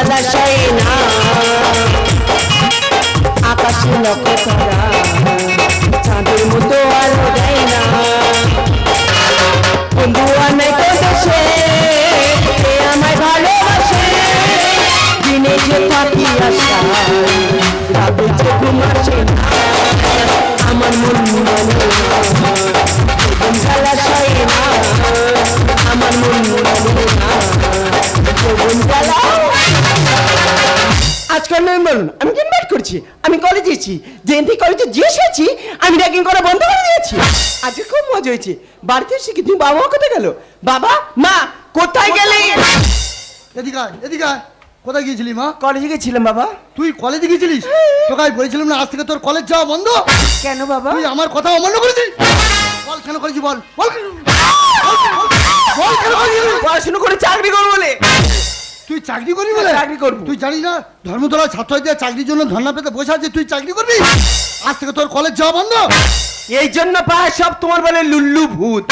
জলাশয় না আকাশে লক্ষ্য করা চাঁদের মতো আলো দেয় না। বন্ধু অনেক দেশে কে আমায় ভালোবাসে। দিনে যে থাকি আশা রাতে যে ঘুম আসে না। আমার মন মানে জলাশয় না। আমার মন মানে না জীবন আজকাল নয় বলুন আমি ইনভাইট করছি আমি কলেজে এসেছি জেএনটি কলেজে যে এসেছি আমি র্যাগিং করা বন্ধ করে দিয়েছি আজকে খুব মজা হয়েছে বাড়িতে এসে কি তুমি বাবা মা কোথায় গেল বাবা মা কোথায় গেলে এদিকে আয়, এদিকে আয়। কোথায় গিয়েছিলি মা কলেজে গেছিলাম বাবা তুই কলেজে গিয়েছিলিস তোকে আমি বলেছিলাম না আজ থেকে তোর কলেজ যাওয়া বন্ধ কেন বাবা তুই আমার কথা অমান্য করেছিস বল কেন করেছি বল বল কেন? বল কেন? বল কেন করেছিস? পড়াশুনো করে চাকরি করব বলে তুই চাকরি করবি বলে? চাকরি করবি। তুই জানিস না ধর্মতলা ছাত্র ছাত্রদের চাকরির জন্য ধর্ণা পেতে বসে আছে তুই চাকরি করবি? আজ থেকে তোর কলেজ যাওয়া বন্ধ। এই জন্য পায় সব তোমার বলে লুল্লু ভূত?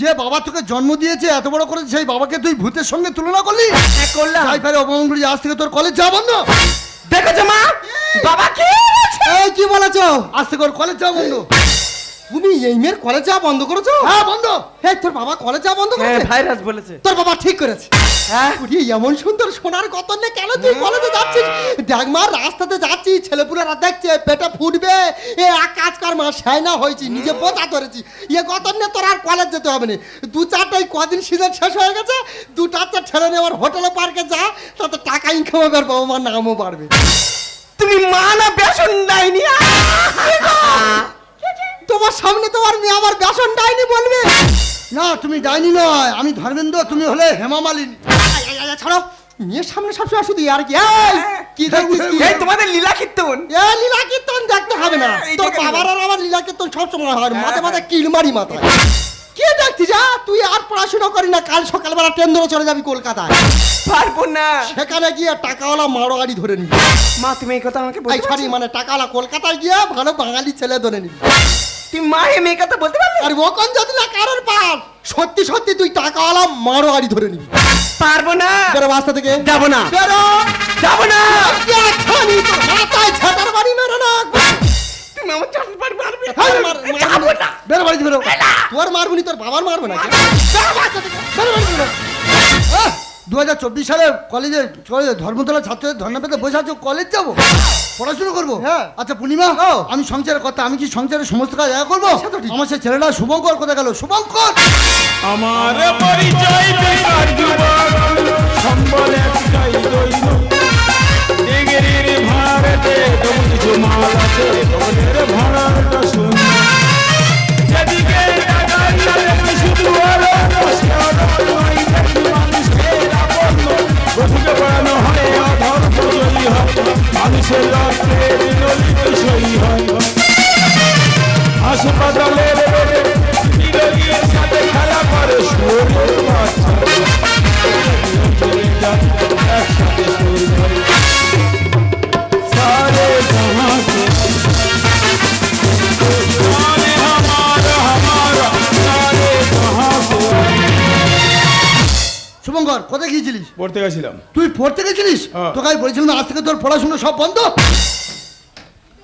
যে বাবা তোকে জন্ম দিয়েছে এত বড় করে সেই বাবাকে তুই ভূতের সঙ্গে তুলনা করলি? হ্যাঁ, করলাম। তাই পারে অপমান করি আজ থেকে তোর কলেজ যাওয়া বন্ধ। দেখেছ মা? বাবা কি বলছে? এই কি বলেছ? আজ থেকে ওর কলেজ যাওয়া বন্ধ। এই মেয়ের কলেজ যাওয়া বন্ধ করেছ? হ্যাঁ বন্ধ। এই তোর বাবা কলেজ যাওয়া বন্ধ হ্যাঁ করেছে? ভাইরাস বলেছে। তোর বাবা ঠিক করেছে। হ্যাঁ। এমন সুন্দর সোনার কত নে কেন তুই কলেজে যাচ্ছিস? দেখ মা রাস্তাতে যাচ্ছিস ছেলেপুলেরা দেখছে পেটে ফুটবে। এ এক কাজ কর মা সাইনা হয়েছি নিজে বোঝা ধরেছি। কত নে তোর আর কলেজ যেতে হবে না। দু চারটে কদিন সিজন শেষ হয়ে গেছে দু চারটে ছেলে নিয়ে আমার হোটেলে পার্কে যা তাতে টাকা ইনকাম হবে আর বাবা মার নামও বাড়বে। তুমি মা না বেসন ডাইনি তোমার সামনে তোমার মেয়ে আমার বেসন ডাইনি বলবে। না তুমি ডাইনি নয় আমি ধর্মেন্দ্র তুমি হলে হেমা মালিনী আয়, আয়, আয়, ছাড়ো। মেয়ের সামনে সবসময় শুধু আর কি। কি দেখছিস এই তোমাদের লীলা কীর্তন। এ লীলা কীর্তন দেখতে হবে না। তোর বাবার আর আমার লীলা কীর্তন সবসময় হয় মাঝে মাঝে কিলমারি মাথায়। কে দেখছিস যা তুই আর পড়াশোনা করি না কাল সকালবেলা ট্রেন ধরে চলে যাবি কলকাতায়। পারব না। সেখানে গিয়ে টাকাওয়ালা মারো গাড়ি ধরে নিবি। মা তুমি এই কথা আমাকে সরি? মানে টাকাওয়ালা কলকাতায় গিয়ে ভালো বাঙালি ছেলে ধরে নিবি। তুমি মা এ মেয়ে কথা বলতে পারবে আর ওখান যদি না কারোর পার সত্যি সত্যি তুই টাকাওয়ালা মারো গাড়ি ধরে নিবি। পারব না। বেরো রাস্তা থেকে। যাব না। বেরো। যাব না। আমি তো মাথায় ছাতার বাড়ি মেরো না। তুমি আমার চাকরি পারবে পারবে হাই, মার- মার- যাব না। বেরো বাড়ি বেরো। তোর মারবনি তোর বাবার মারবো না দু হাজার চব্বিশ সালে কলেজে কলেজে ধর্মতলা ছাত্রদের ধর্ণা পেতে বসে আছো কলেজ যাব? পড়াশোনা করব? হ্যাঁ। আচ্ছা পূর্ণিমা। আমি সংসারের কথা আমি কি সংসারের সমস্ত কাজ একা করব। আমার সে ছেলেটা শুভঙ্কর কোথায় গেল? শুভঙ্কর! আমার পরিচয় বেকার যুবক সম্বল একটাই দৈন ডিগ্রির ভাড়াতে কিছু মাল আছে ভবনের ভাড়াটা শুন। যেদিকে টাকা শুধু আরও মানুষের রক্তে ললিত সই হয়। হাসপাতালের বেডে নিরোগীর সাথে খেলা করে শরীর পড়তে গেছিলাম। তুই পড়তে গেছিলিস? হ্যাঁ। তোকে আমি বলেছিলাম আজ থেকে তোর পড়াশোনা সব বন্ধ।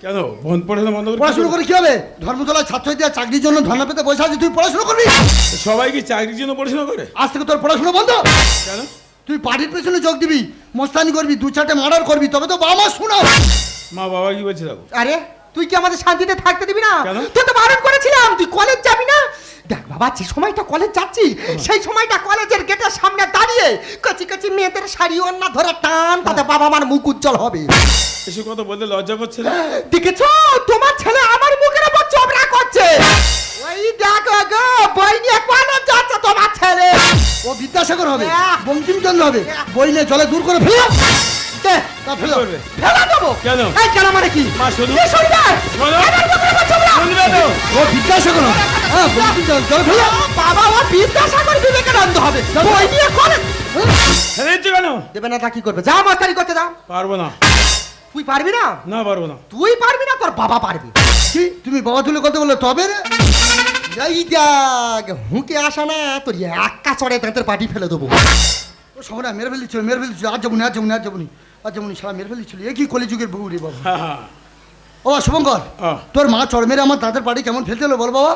কেন? বন্ধ পড়াশোনা বন্ধ পড়াশোনা করে কি হবে? ধর্মতলা ছাত্রদের চাকরির জন্য ধর্ণা পেতে বসে আছে তুই পড়াশোনা করবি? সবাই কি চাকরির জন্য পড়াশোনা করে? আজ থেকে তোর পড়াশোনা বন্ধ। কেন? তুই পার্টির পেছনে যোগ দিবি মস্তানি করবি দু চারটে মার্ডার করবি তবে তো বাবা মা শোনাও মা বাবা কি বলছে দেখো? আরে তুই কি আমাদের শান্তিতে থাকতে দিবি না? তুই তো বারণ করেছিলাম তুই কলেজ যাবি না? বাবা যে সময়টা কলেজ যাচ্ছি। সেই সময়টা কলেজের গেটের সামনে দাঁড়িয়ে কচি কচি মেয়েদের শাড়ি ওন্না ধরে টান তাতে বাবা মার মুখ উজ্জ্বল হবে। এসব কথা বলতে লজ্জা করছে না দেখেছ? তোমার ছেলে আমার মুখের উপর চবড়া করছে। ওই দেখো গো বই নিয়ে কলেজ যাচ্ছে তোমার ছেলে। ও বিদ্যাসাগর হবে হ্যাঁ। বঙ্কিমচন্দ্র হবে বই নিয়ে জলে দূর করে ফেলো। তা কি ফেলো। করবে ফেলে দেবো? কেন? এই কেন মানে কি? মা শুনুন এ শুনবে শোনো। আমার মুখের উপর চবড়া শুনবে তো ও বিদ্যাসাগর। হ্যাঁ বঙ্কিমচন্দ্র ফেলো বাবা ও বিদ্যাসাগর বিবেকানন্দ হবে। বই নিয়ে কলেজ ফেলে দিচ্ছ কেন? দেবে না তা কি করবে? যা করতে পারব না। তুই পারবি না? না পারব না। তুই পারবি না তোর বাবা পারবি। কি তুমি বাবা তুলে কথা বললে তবে রে। এই দেখ হুঁকে আসা না তোর একা চড়ে দাঁতের পাটি ফেলে দেবো। ও সব না মেরে ফেলেছিল মেরে ফেলেছিল আর যাবনি আর যাবনি আর যাবনি আর যাবনি সারা মেরে ফেলেছিল। এ কি কলিযুগের বউ রে বাবা। ও শুভঙ্কর। তোর মা চড় মেরে আমার দাঁতের পাড়ি কেমন ফেলতে হলো বল বাবা।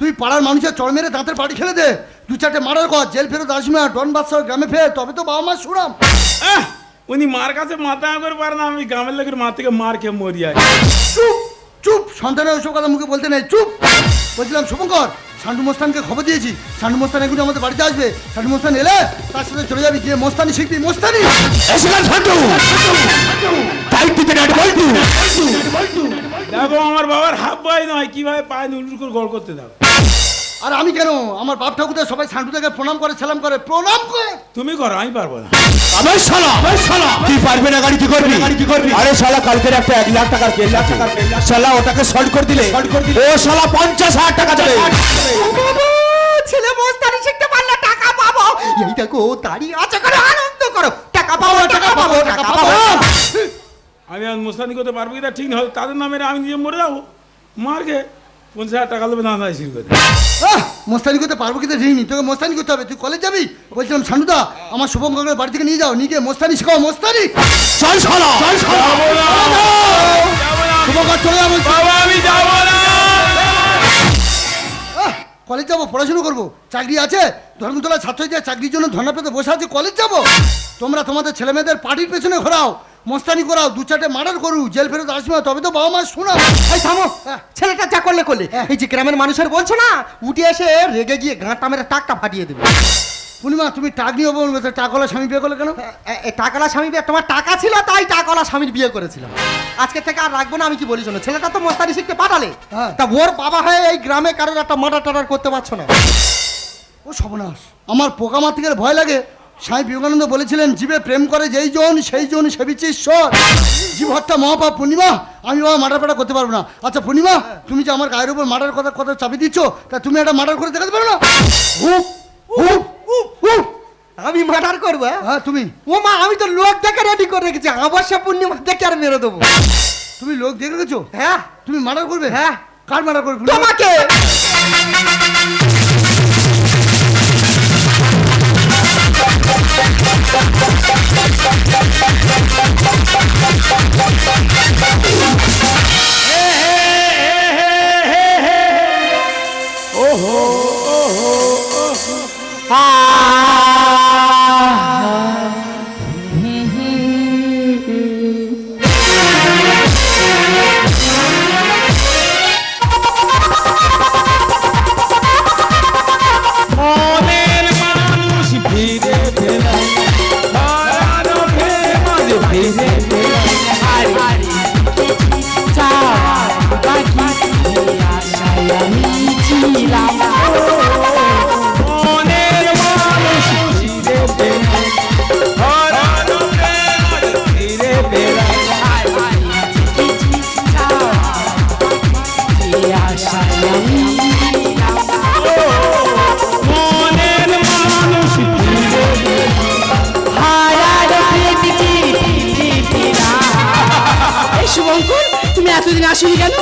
তুই পাড়ার মানুষের চড় মেরে দাঁতের পাড়ি খেলে দে। দু চারটে মারার কর জেল ফেরত আসবি না ডন বাদশাহ গ্রামে ফের তবে তো বাবা মা আহ, উনি মার কাছে মাথা করে পারে না আমি গ্রামের লোকের মা থেকে মার খেয়ে মরি চুপ চুপ সন্তানের ওসব কথা মুখে বলতে নেই চুপ। বলছিলাম শুভঙ্কর সান্ডু মোস্তানকে খবর দিয়েছি। সান্ডু মোস্তান এগুলো আমাদের বাড়িতে আসবে। সান্ডু মোস্তান এলে তার সাথে চলে যাবি গিয়ে মোস্তানি শিখবি মোস্তানি। দেখো আমার বাবার হাফ ভাই নয় কীভাবে পায়ে উল্টু করে গড় করতে দাও আর আমি কেন? আমার বাপ ঠাকুরদের সবাই সান্ডু থেকে প্রণাম করে সালাম করে। প্রণাম করে। তুমি করো আমি পারব না। আবার শালা আবার শালা। তুই পারবে না গাড়ি কি করবি? গাড়ি কি করবি? আরে শালা কালকের একটা এক লাখ টাকার কেস লাখ টাকার শালা ওটাকে শর্ট করে দিলে। সল্ট করে দিলে। ও শালা পঞ্চাশ হাজার টাকা দেবে। ছেলে মস্তানি শিখতে পারলে টাকা পাবো। এই দেখো দাঁড়িয়ে আছে করে আনন্দ করো। টাকা পাবো টাকা পাবো টাকা পাবো। আমি আর মুস্তানি করতে পারব কি তা ঠিক না তাদের নামে আমি নিজে মরে যাব। মারকে পঞ্চাশ হাজার টাকা দেবে না না শুরু করে আহ, মোস্তানি করতে পারব কিন্তু ঋণী তোকে মোস্তানি করতে হবে। তুই কলেজ যাবি? বলছিলাম সান্ডুদা আমার শুভঙ্করের বাড়ি থেকে নিয়ে যাও নিয়ে গিয়ে মোস্তানি শেখাও মোস্তানি। চল শালা। চল শালা। শুভঙ্কর চলে যাব আমি যাব না। কলেজ যাব পড়াশুনো করব। চাকরি আছে ধর্মতলা ছাত্রীদের চাকরির জন্য ধর্ণা পেতে বসে আছে কলেজ যাব। তোমরা তোমাদের ছেলে মেয়েদের পার্টির পেছনে ঘোরাও। মস্তানি করাও দু চারটে মার্ডার করু জেল ফেরত আসবে তবে তো বাবা মা শোনা। এই থামো হ্যাঁ। ছেলেটা যা করলে করলে। হ্যাঁ। এই যে গ্রামের মানুষের বলছো না উঠে এসে রেগে গিয়ে গাঁটা মেরে টাকটা ফাটিয়ে দেবে। পূর্ণিমা তুমি টাক নিয়ে বলবে তো টাকওয়ালা স্বামী বিয়ে করলে কেন? টাকালা স্বামী বিয়ে তোমার টাকা ছিল তাই টাকালা স্বামীর বিয়ে করেছিলাম। আজকে থেকে আর রাখব না আমি কি বলি শোনো ছেলেটা তো মস্তানি শিখতে পাঠালে। হ্যাঁ। তা ওর বাবা হয়ে এই গ্রামে কারোর একটা মার্ডার টার্ডার করতে পারছ না। ও সর্বনাশ। আমার পোকা মাতিকের ভয় লাগে। স্বামী বিবেকানন্দ বলেছিলেন জীবে প্রেম করে যেই জন সেই জন সেবিছে ঈশ্বর। জীব হত্যা মহাপাপ পূর্ণিমা আমি বাবা মার্ডার ফাটা করতে পারব না। আচ্ছা পূর্ণিমা তুমি যে আমার গায়ের উপর মার্ডার কথা কথা চাপি দিচ্ছ তা তুমি একটা মার্ডার করে দেখাতে পারো না? আমি মার্ডার করব হ্যাঁ? হ্যাঁ তুমি। ও মা আমি তো লোক দেখে রেডি করে রেখেছি অবশ্য পূর্ণিমা দেখে আর মেরে দেবো। তুমি লোক দেখে গেছো হ্যাঁ। তুমি মার্ডার করবে? হ্যাঁ। কার মার্ডার করবে? তোমাকে! মনের আসনি কেন?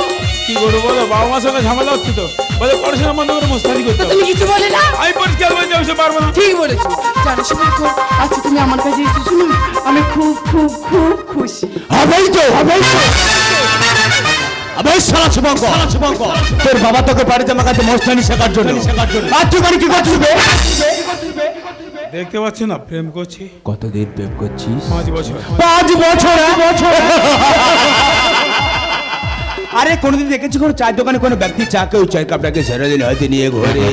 কি করব বলো? বাবা মার সঙ্গে ঝামেলা হচ্ছে তো। বলে পড়াশোনা বন্ধ করে মুস্তানি করতে তুমি কিছু বলে না? আমি পরিষ্কার বলছি আমি পারব না। ঠিক বলেছ। জানো শুভঙ্কর আজকে তুমি আমার কাছে এসে শুনো আমি খুব খুব খুব খুশি। হবেই তো হবেই তো। তোর বাবা তোকে বাড়িতে আমাকে মস্তানি শেখার জন্য। শেখার জন্য। আর তুই কি করছিস দেখতে পাচ্ছ না প্রেম করছি। কতদিন প্রেম করছিস? পাঁচ বছর। পাঁচ বছর এক বছর। আরে কোনোদিন দেখেছি কোনো চায়ের দোকানে কোনো ব্যক্তি চা কেউ চায়ের কাপটাকে দিলে হয়তো নিয়ে ঘরে?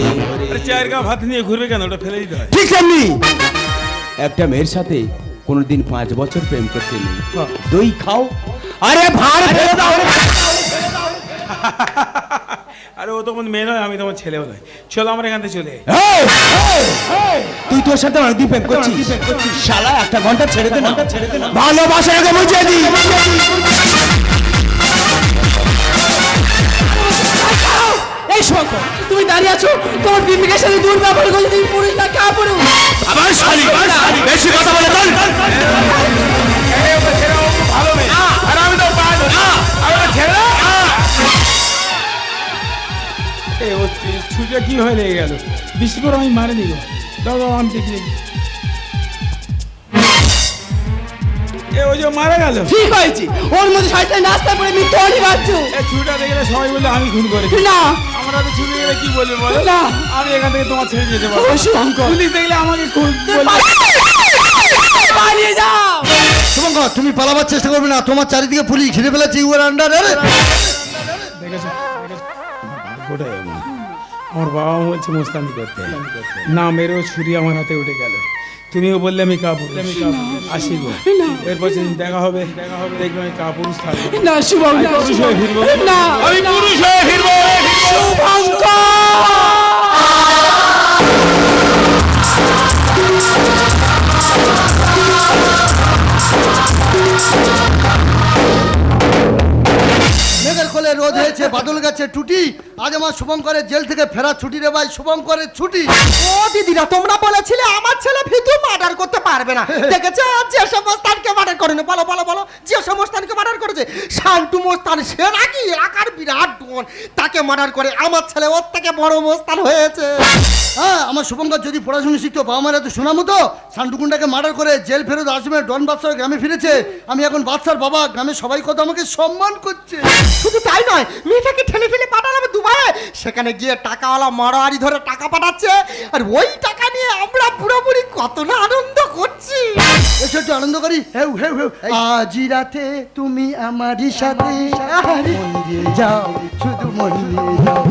আরে চায়ের কাপ হাতে নিয়ে ঘুরবে কেন? ওটা ফেলে দিতে হয় ঠিক তেমনি। একটা মেয়ের সাথে কোনোদিন পাঁচ বছর প্রেম করতে নেই। দই খাও। আরে ভাড় ফেলে দাও। আরে ও তখন মেয়ে নয় আমি তোমার ছেলেও নয়। চলো আমার এখান থেকে চলে তুই তোর সাথে অনেকদিন প্রেম করছিস? শালা একটা ঘণ্টা ছেড়ে দে না। ভালোবাসাকে বুঝিয়ে দি এই শুভঙ্কর তুমি দাঁড়িয়ে আছো? তোমার সাথে দূর ব্যবহার করলে তুমি পুরুষ না কা পড়ো আবার শালি বেশি কথা বলে চল। ছুটে কি হয়ে লেগে গেল? বৃষ্টি করে আমি মারে নিব দাও দাও আমি দেখি দেখি ওই যে মারা গেল। ঠিক হয়েছে। ওর মধ্যে শয়তান পড়ে মৃত্যু ছুরিটা দেখলে সবাই বলে আমি খুন করেছি। না। তো ছুরি গেলে কি বলবে বলো? না। আমি এখান থেকে তোমার ছেড়ে যেতে পারব শুভঙ্কর। পুলিশ দেখলে আমাকে পালিয়ে যাও। শুভঙ্কর তুমি পালাবার চেষ্টা করবে না। তোমার চারিদিকে পুলিশ ঘিরে ফেলেছে ইউ আর আন্ডার দেখেছ? আমার বাবা বলছে মোস্তানি করতে। না মেরেও ছুরি আমার হাতে উঠে গেল। তুমিও বললে আমি কাপুর আমি আসি গো এরপর দেখা হবে দেখা হবে দেখবে আমি কাপুরুষ থাকব। না শুভঙ্কর। পুরুষ হয়ে ফিরবো। না আমি পুরুষ হয়ে ফিরবো। মেঘের কোলে রোদ হয়েছে বাদল গাছে টুটি আজ আমার শুভঙ্করের জেল থেকে ফেরা ছুটি রে ভাই শুভঙ্করের ছুটি। ও দিদিরা তোমরা বলেছিলে আমার ছেলে ভিতু মার্ডার করতে পারবে না। দেখেছ? যে সমস্তানকে মার্ডার করেনি। বলো বলো বলো। যে সমস্তানকে মার্ডার করেছে শান্টু মোস্তান সে নাকি এলাকার বিরাট ডন। তাকে মার্ডার করে আমার ছেলে ওর থেকে বড় মোস্তান হয়েছে। হ্যাঁ আমার শুভঙ্কর যদি পড়াশোনা শিখতো বাবা মারা তো শোনা মতো শান্তুকুন্ডাকে মার্ডার করে জেল ফেরত আসবে ডন বাদশাহ গ্রামে ফিরেছে। আমি এখন বাদশার বাবা গ্রামে সবাই কত আমাকে সম্মান করছে। শুধু তাই নয়, মেয়েটাকে ঠেলে ফেলে পাঠালাম দুবাই সেখানে গিয়ে টাকাওয়ালা মারোয়ারি ধরে টাকা পাঠাচ্ছে, আর ওই টাকা নিয়ে আমরা পুরোপুরি কত না আনন্দ করছি। এসে একটু আনন্দ করি? হেউ হেউ হেউ। আজি রাতে তুমি আমারই সাথে মন দিয়ে যাও, শুধু মন দিয়ে যাও।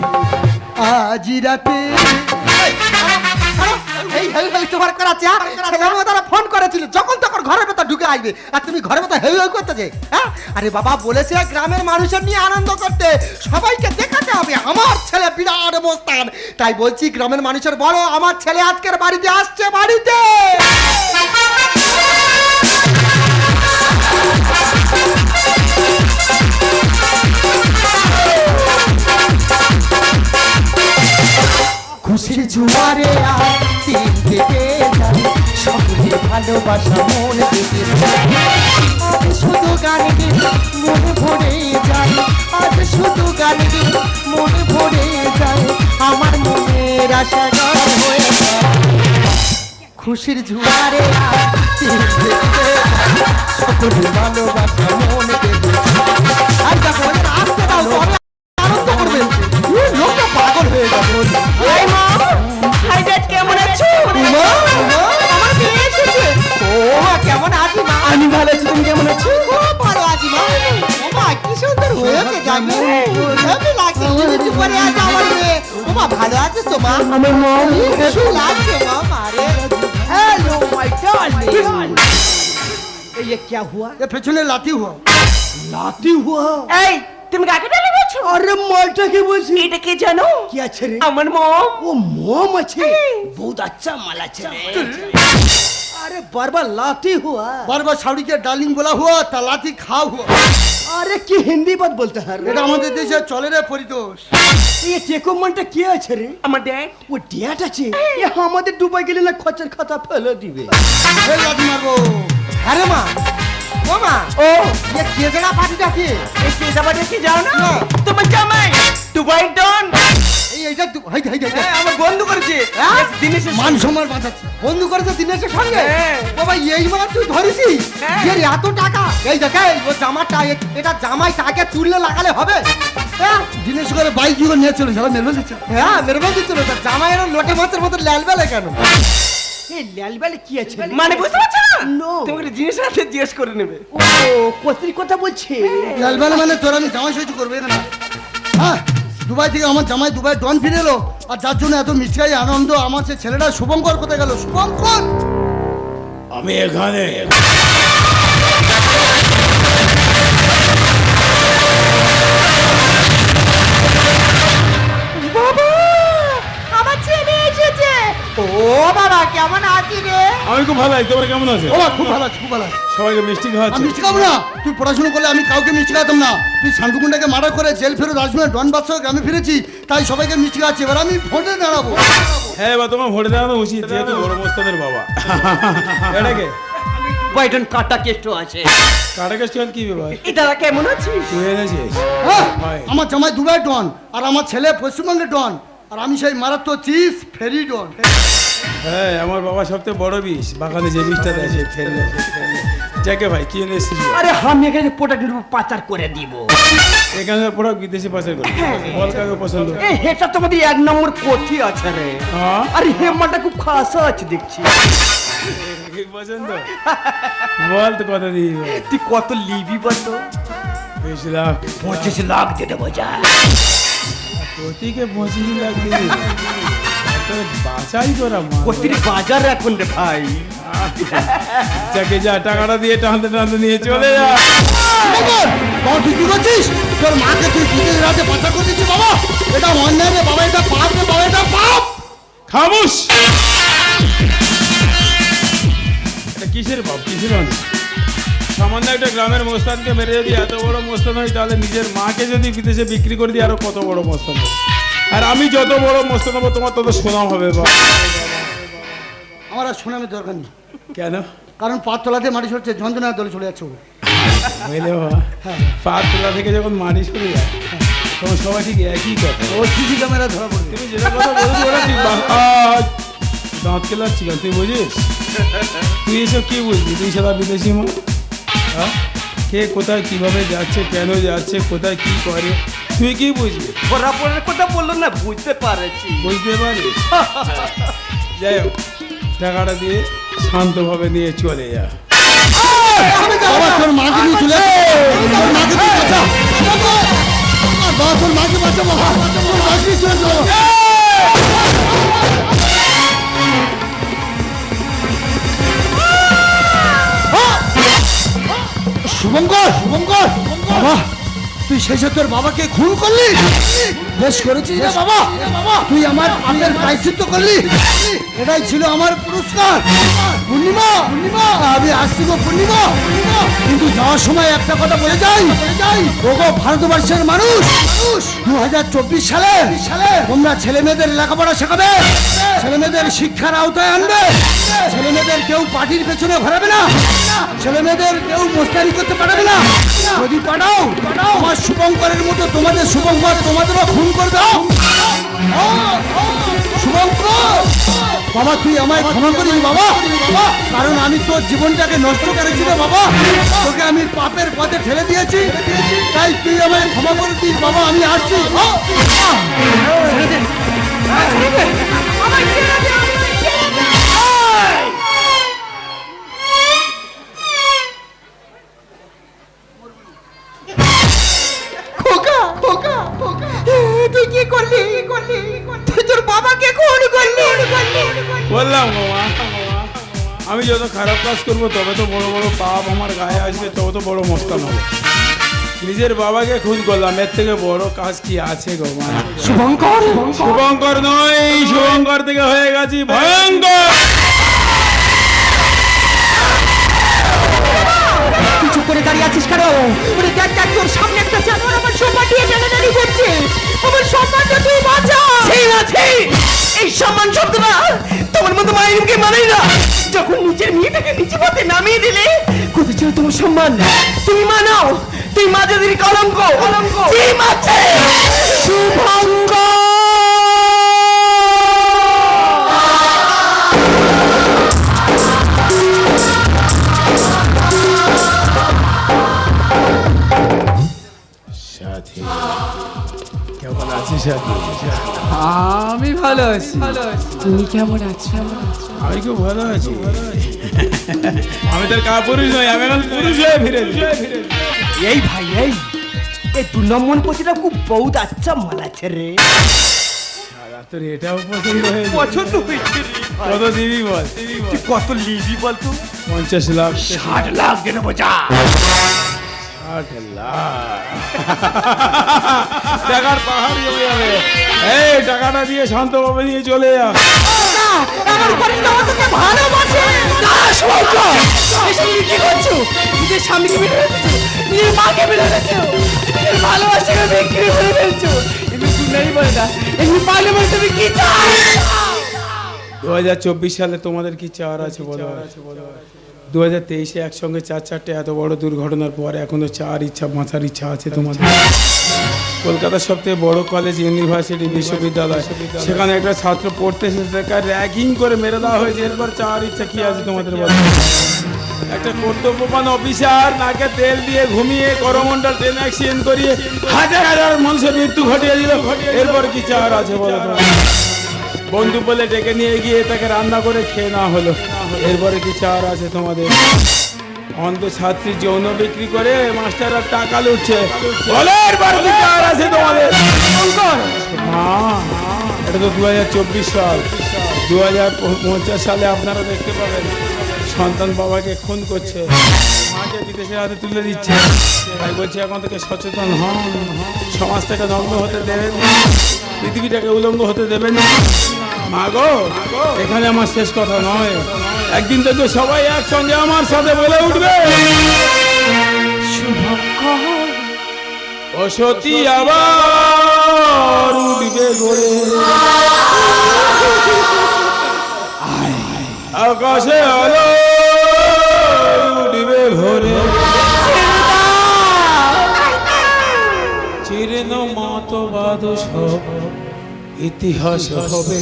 আজি রাতে এই হেউ হেউ তোমার করাচ্ছে ছেলে তারা ফোন করেছিল যখন তখন ঘরের ভেতর ঢুকে আসবে আর তুমি ঘরের ভেতর হেউ হেউ করতেছে হ্যাঁ? আরে বাবা বলেছে গ্রামের মানুষের নিয়ে আনন্দ করতে সবাইকে দেখাতে হবে আমার ছেলে বিরাট অবস্থান। তাই বলছি গ্রামের মানুষের বড় আমার ছেলে আজকের বাড়িতে আসছে বাড়িতে! খুশির জুয়ারে আর ভালোবাসা, মন শুধু গান ভরে যায়। আজ শুধু গান মন ভরে যায়। আমার মনের আশা হয়ে খুশির জুয়ারে সকলে ভালোবাসা, মন আর হয়ে যাবে হাই মা হাই ড্যাড কেমন আছো মা, মা, আমার মেয়ে এসেছে। ও মা, কেমন আছি মা? আমি ভালো আছি তুমি কেমন আছো খুব ভালো আছি মা। ও মা, কি সুন্দর হয়েছে জানো? হেবি লাগছে, ইউনিটি পরে আছে আমার মেয়ে। ও মা, ভালো আছিস তো মা? আমার মম হেবি লাগছে মা, মারে। हेलो माय डार्लिंग ये क्या हुआ এ পেছনে লাথি হুয়া লাতি হুয়া এই তুমি কাকে ডালে বলছো আরে মালটাকে বলছি এটা কে জানো কি আছে রে আমার মম ও মম আছে বহুত আচ্ছা মাল আছে अरे बार बार लाती हुआ बार बार साउडी के डार्लिंग बोला हुआ ता लाती खा हुआ আরে কি হিন্দি বাদ বলতে হয় এটা আমাদের দেশে চলে রে পরিতোষ এই টেকোমনটা কি আছে রে আমার ড্যাড ও ড্যাট আছে এ আমাদের দুবাই গেলে না খরচের খাতা ফেলে দিবে ফের লাথি মারবো আরে মা, ও মা, ও। এ কে পার্টিটা কি? এই কেজাবাটা কি যাও না। না। তোমার জামাই দুবাই ডন। এই, এইটা হাই, হাই, হাই, হাই। হ্যাঁ আমার বন্ধু করেছে। হ্যাঁ? মান সম্মান বাঁচাচ্ছে। বন্ধু করেছে দিনেশের সঙ্গে? হ্যাঁ। বাবা এই মার তুই ধরেছিস। এর এত টাকা। এই দেখ এই, ও জামাটা এটা জামাই তাকে চুললে লাগালে হবে। দিনেশ করে বাইক নিয়ে চলে যাবে মেরবে দিচ্ছে। হ্যাঁ মেরে বেঁধে জামাই এরকম লোটে মাছের মতো লাল বেলে কেন? এই লালবালে কি আছে? মানে বুঝতে পারছ? না নো তোমাকে জিনিস আছে জিজ্ঞেস করে নেবে। ও কথা বলছে। লালবেলা মানে তোর আমি জামাই সহ্য করবে না হ্যাঁ দুবাই থেকে আমার জামাই দুবাই ডন ফিরে এলো আর যার জন্য এত মিষ্টি আনন্দ আমার সে ছেলেটা শুভঙ্কর কোথায় গেল? শুভঙ্কর! আমি এখানে। ও বাবা কেমন আছি রে? আমি খুব ভালো আছি তোমরা কেমন আছে? ও খুব ভালো আছে খুব ভালো আছে। সবাইকে মিষ্টি মিষ্টি খাব না? তুই পড়াশোনা করলে আমি কাউকে মিষ্টি না। তুই শান্তিকুণ্ডাকে মার্ডার করে জেল ফেরত আসবে ডন বাদশাহ গ্রামে ফিরেছি তাই সবাইকে মিষ্টি খাওয়াচ্ছি। এবার আমি ভোটে দাঁড়াবো। হ্যাঁ বা তোমার ভোটে দেওয়া উচিত যেহেতু বড় মোস্তাদের বাবা। এটাকে কাটা কেষ্ট আছে। কাটা কেষ্ট কি ব্যাপার? এটা কেমন আছিস? তুই এনেছিস? হ্যাঁ আমার জামাই দুবাই ডন আর আমার ছেলে পশ্চিমবঙ্গের ডন। আর আমি সেই মারাত্মক চিজ ফেরি ডন হ্যাঁ আমার বাবা সবথেকে বড় বিষ। বাগানে যে বিষটা দেয় সে ফেললে যাকে ভাই কি এনে এসেছিস আরে আমি এখানে প্রোডাক্ট পাচার করে দিব। এখানকার প্রোডাক্ট বিদেশে পাচার করে। বল কাকে পছন্দ? এই হেটা তোমাদের এক নম্বর কোঠি আছে রে। হ্যাঁ? আরে হেমাটা খুব খাসা আছে দেখছি। পছন্দ? বল তো কথা দিই তুই কত লিবি বলতো বিশ লাখ। পঁচিশ লাখ দেবো যা। প্রতিকে পঁচিশ লাখ দিবি তোর করা মা বাজার এখন রে ভাই? যাকে যা টাকাটা দিয়ে টানতে টানতে নিয়ে চলে যা। বাবা তুই কি করছিস? তোর মাকে তুই বিদেশ রাতে পাচার করে দিচ্ছিস বাবা? এটা অন্যায় রে বাবা এটা পাপ রে বাবা এটা পাপ। খামোশ! এটা কিসের বাপ কিসের অনেক সামান্য একটা গ্রামের মোস্তানকে মেরে যদি এত বড় মোস্তান হয় তাহলে নিজের মাকে যদি বিদেশে বিক্রি করে দিই আরও কত বড় মোস্তান আর আমি যত বড় মোস্তান হব তোমার তত সোনাম হবে বা আমার আর শোনামের দরকার নেই। কেন? কারণ পাঁচ তলাতে মাটি সরছে যন্ত্রণার দলে চলে যাচ্ছে বুঝলে বাবা? পাঁচ তোলা থেকে যখন মাটি সরে যায় তখন সবাই ঠিক একই কথা। ও সিসি ক্যামেরা ধরা পড়বে। তুমি যেটা কথা বলছো ওরা ঠিক দাঁত কেলাচ্ছি তুই বুঝিস? তুই এসব কি বুঝবি তুই সারা বিদেশি মা হ্যাঁ? কে কোথায় কীভাবে যাচ্ছে কেন যাচ্ছে কোথায় কি করে? তুই কি বুঝবি? ওরা পরের কথা বলল না বুঝতে পারছি। বুঝতে পারিস যাই হোক টাকাটা দিয়ে শান্তভাবে নিয়ে চলে যা। বাবা তোর মাকে নিয়ে চলে যাচ্ছে তোর মাকে তুই বাঁচা বাবা বাবা, তোর মাকে বাঁচা বাবা। তোর মাকে নিয়ে চলে তুই শেষে তোর বাবাকে খুন করলি? বেশ করেছিস রে বাবা। তুই আমার পাপের প্রায়শ্চিত্ত করলি। এটাই ছিল আমার পুরস্কার। পূর্ণিমা পূর্ণিমা আমি আসছি গো পূর্ণিমা। কিন্তু যাওয়ার সময় একটা কথা বলে যাই। ওগো ভারতবর্ষের মানুষ। দু হাজার চব্বিশ সালে তোমরা ছেলে মেয়েদের লেখাপড়া শেখাবে। ছেলে মেয়েদের শিক্ষার আওতায় আনবে। ছেলে মেয়েদের কেউ পার্টির পেছনে ঘোরাবে না। ছেলে মেয়েদের কেউ মোস্তারি করতে পারবে না। যদি পাঠাও আমার শুভঙ্করের মতো তোমাদের শুভঙ্কর তোমাদেরও খুন করবে? শুভঙ্কর বাবা তুই আমায় ক্ষমা করিস বাবা। কারণ আমি তোর জীবনটাকে নষ্ট করেছি রে বাবা। তোকে আমি পাপের পথে ঠেলে দিয়েছি। তাই তুই আমায় ক্ষমা করে দিস বাবা। আমি আসছি। খোকা খারাপ কাজ করব তবে তো বড় বড় পাপ আমার গায়ে আসবে তবে তো বড় মস্তান হবে নিজের বাবাকে খুন করলাম এর থেকে বড় কাজ কি আছে গো মা? শুভঙ্কর? শুভঙ্কর নয় শুভঙ্কর থেকে হয়ে গেছি ভয়ঙ্কর! করে দাঁড়িয়ে আছিস কেন? দেখ দেখ তোর সামনে একটা জানোয়ার আমার দিয়ে টানাটানি করছে। আমার সম্মানটা তুই বাঁচা সেই আছে। এই সম্মান শব্দটা তোমার। মতো মায়ের মুখে মানাই না। যখন নিজের মেয়েটাকে নিচে পথে নামিয়ে দিলে কোথায় ছিল তোমার সম্মান? তুমি মানাও। তুই মাঝাদের কলঙ্ক। কলঙ্ক। জি আমি ভালো আছি। তুমি কেমন আছো? আমি খুব ভালো আছি। আমি তোর কা পুরুষ নই আমি এখন পুরুষ হয়ে ফিরেছি। এই ভাই এই। এই দু নম্বর পতিটা খুব বহুত আচ্ছা মানাচ্ছে রে। তোর এটাও পছন্দ হয়েছে পছন্দ হয়েছে কত দিবি বল? তুই কত লিবি বলতো পঞ্চাশ লাখ। ষাট লাখ দেন বোঝা লাখ। টাকার পাহাড় জমে যাবে। এই টাকাটা দিয়ে শান্তভাবে নিয়ে চলে যা। আমার ঘরে তো ভালোবাসে? না শুভঙ্ক এসব কি করছ নিজের স্বামীকে মেরে ফেলছো নিজের মাকে মেরে ফেলছো নিজের ভালোবাসাকে বিক্রি করে ফেলছো এমনি শুনলেই বলে না এমনি পারলে বলে তুমি কি চাও দু হাজার চব্বিশ সালে তোমাদের কি চাওয়ার আছে বলো? দু হাজার তেইশে একসঙ্গে চার চারটে এত বড় দুর্ঘটনার পরে এখনও চার ইচ্ছা বাঁচার ইচ্ছা আছে তোমাদের। কলকাতার সবথেকে বড় কলেজ ইউনিভার্সিটি বিশ্ববিদ্যালয়। সেখানে একটা ছাত্র পড়তে এসেছে র্যাগিং করে মেরে দেওয়া হয়েছে। এরপর চার ইচ্ছা কি আছে তোমাদের একটা কর্তব্যবান অফিসার নাকে তেল দিয়ে ঘুমিয়ে করমন্ডল ট্রেন অ্যাক্সিডেন্ট করিয়ে হাজার হাজার মানুষের মৃত্যু ঘটিয়ে দিল। এরপর কি চার আছে বলো? বন্ধু বলে ডেকে নিয়ে গিয়ে তাকে রান্না করে খেয়ে নেওয়া হলো। এরপরে কি চাওয়ার আছে তোমাদের? অন্ধ ছাত্রী যৌন বিক্রি করে মাস্টাররা টাকা লুটছে। আছে তোমাদের? এটা তো দু হাজার চব্বিশ সাল। দু হাজার পঞ্চাশ সালে আপনারা দেখতে পাবেন সন্তান বাবাকে খুন করছে। মাকে বিদেশের হাতে তুলে দিচ্ছে। তাই বলছি এখন থেকে সচেতন হন। সমাজ থেকে নগ্ন হতে দেবেন। পৃথিবীটাকে উলঙ্গ হতে দেবেন না। মা গো এখানে আমার শেষ কথা নয় একদিন থেকে সবাই একসঙ্গে আমার সাথে বলে উঠবে ও সতী আবার উঠবে গড়ে আকাশে আলো উঠবে ভোরে চিরন মতবাদ সব ইতিহাস হবে।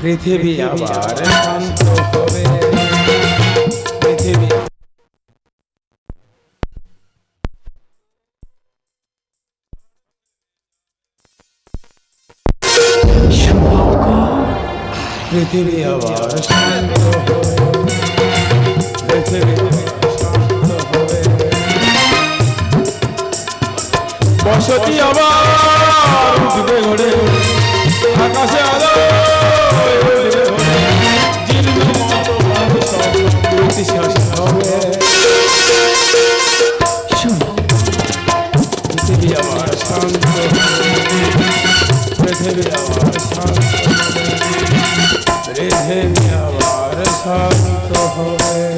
পৃথিবী আবার শান্ত হবে। পৃথিবী আবার শান্ত হবে। পৃথিবী বসতি আবার উঠবে ঘরে। আকাশে আলো পৃথিবী আবার শান্ত পৃথিবী আবার শান্ত পৃথিবী আবার শান্ত হবে।